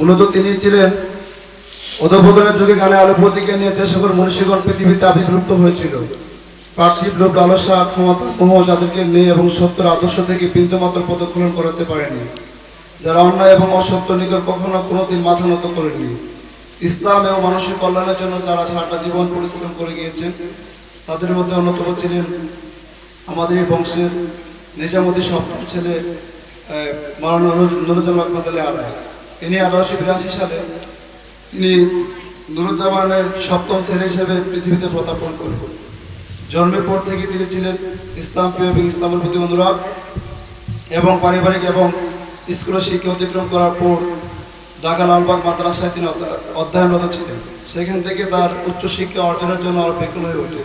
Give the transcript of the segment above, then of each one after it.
মূলত তিনি ছিলেন অধবোধনের যুগে গানে আলো প্রতীকে নিয়ে যে সকল মনীষীগণ পৃথিবীতে আবির্ভূত হয়েছিল। পার্থিব লোক লালসা ক্ষমতা মোহ যাদেরকে নেই এবং সত্যের আদর্শ থেকে বিন্দুমাত্র পদক্ষেপণ করাতে পারেনি। যারা অন্যায় এবং অসত্য নিকট কখনো কোনোদিন মাথা নত করেনি ইসলাম এবং মানসিক কল্যাণের জন্য যারা সারাটা জীবন পরিশ্রম করে গিয়েছেন, তাদের মধ্যে অন্যতম ছিলেন আমাদের এই বংশের নিজামুদ্দিন সপ্তম ছেলে নুরুজ- নুরুজ্জামান রহমত আলী ইনি আঠারোশো বিরাশি সালে তিনি নুরুজ্জামানের সপ্তম ছেলে হিসেবে পৃথিবীতে প্রত্যাপন করেন। জন্মের পর থেকে তিনি ছিলেন ইসলাম প্রিয় এবং ইসলামের প্রতি অনুরাগ এবং পারিবারিক এবং স্কুলের শিক্ষা অতিক্রম করার পর ঢাকা লালবাগ মাদ্রাসায় তিনি অধ্যা- অধ্যয়নরত ছিলেন। সেখান থেকে তার উচ্চশিক্ষা অর্জনের জন্য আরও বিপুল হয়ে ওঠে।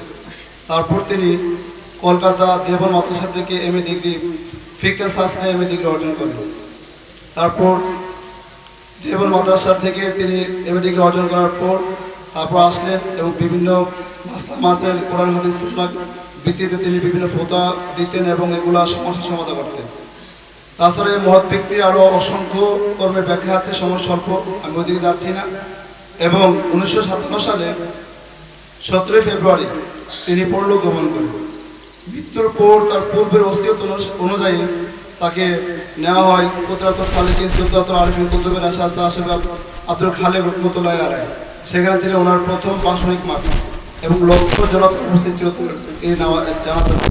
তারপর তিনি কলকাতা দেবন মাদ্রাসা থেকে এম এ ডিগ্রি ফিকা শাস্ত্রে এম এ ডিগ্রি অর্জন করেন। তারপর দেবন মাদ্রাসা থেকে তিনি এম এ ডিগ্রি অর্জন করার পর তারপর আসলেন এবং বিভিন্ন মাসেল, কোরআন, হাদিস ভিত্তিতে তিনি বিভিন্ন ফোতা দিতেন এবং এগুলা সমস্যার সমাধান করতেন। তাছাড়া এই মহৎ ব্যক্তির আরও অসংখ্য কর্মের ব্যাখ্যা আছে, সময় স্বল্প, আমি ওইদিকে যাচ্ছি না। এবং উনিশশো সাতান্ন সালে সতেরোই ফেব্রুয়ারি তিনি পরলোক গমন করেন। মৃত্যুর পর তার পূর্বের অস্তিত্ব অনুযায়ী তাকে নেওয়া হয়। কোতরাত সালিকিন সুলতাত আরবি কুতুবের আশা আশীর্বাদ আব্দুল খালেক রহমতুল্লাহ আলাই সেখানে ছিলেন ওনার প্রথম পাশনিক মাফি এবং লক্ষ জনক উপস্থিত ছিল এই নেওয়া জানাতে